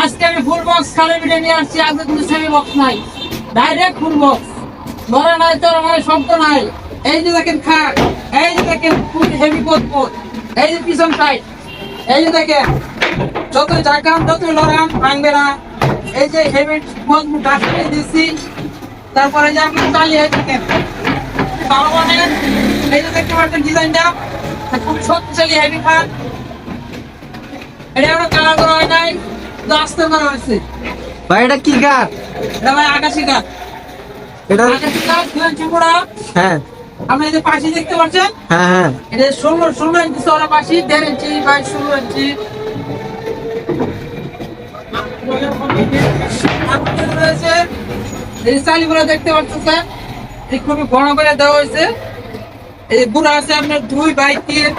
আজকে আমি full box খালি নিয়ে আসছি আজকে কোনো সেমি বক্স নাই। ডাইরেক্ট ফুল বক্স নাই তোর মানে শব্দ নাই। এই যে দেখেন এই যে দেখেন ফুল হেভি পোত পোত এই যে পিছন সাইড এই যে দেখেন যত জাগান যত লড়ান, ভাঙবে না। এই যে হেভি মজবুত ডাক্তার দিচ্ছি তারপরে যে আপনি চালিয়ে ভালো মানের এই যে দেখতে পাচ্ছেন ডিজাইনটা খুব শক্তিশালী হেভি খাট। এটা এখনও কালার করা হয় নাই আস্তে করা হয়েছে। ভাই এটা কি কাঠ এটা ভাই আকাশি কাঠ এটা আকাশি কাঠ হ্যাঁ। আপনি এই যে পাশি দেখতে পাচ্ছেন? হ্যাঁ হ্যাঁ। এটা ষোলো ষোলো ইঞ্চি চওড়া পাশি দেড় ইঞ্চি বাই ষোলো ইঞ্চি। রয়েছে। এই চালিগুলো দেখতে পাচ্ছেন এই খুবই ঘন করে দেওয়া হয়েছে। এই বুড়া আছে আপনার দুই বাই তিন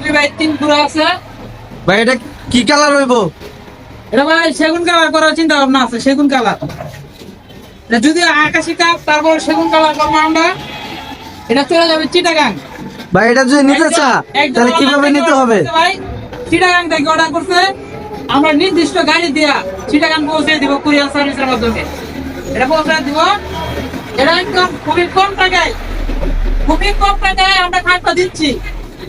দুই বাই তিন বুড়া আছে। ভাই এটা কি কালার হইব? এটা ভাই সেগুন কালার করার চিন্তা ভাবনা আছে সেগুন কালার যদি আকাশি কাপ তারপর সেগুন কালার করব আমরা। এটা চলে যাবে চিটাগাং। ভাই এটা যদি নিতে চা তাহলে কীভাবে নিতে হবে? ভাই চিটাগাং থেকে অর্ডার করছে। আমরা নির্দিষ্ট গাড়ি দিয়া চিটাগাং পৌঁছে দিব কুরিয়ার সার্ভিসের মাধ্যমে। এটা পৌঁছে দিব। এটা একদম খুবই কম টাকায় খুবই কম টাকায় আমরা খাটটা দিচ্ছি।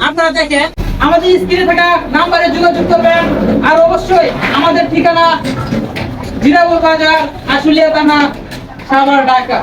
আপনারা দেখেন আমাদের স্ক্রিনে থাকা নাম্বারে যোগাযোগ করবেন। আর অবশ্যই আমাদের ঠিকানা জিরাবুল বাজার, আশুলিয়া থানা, সাভার, ঢাকা।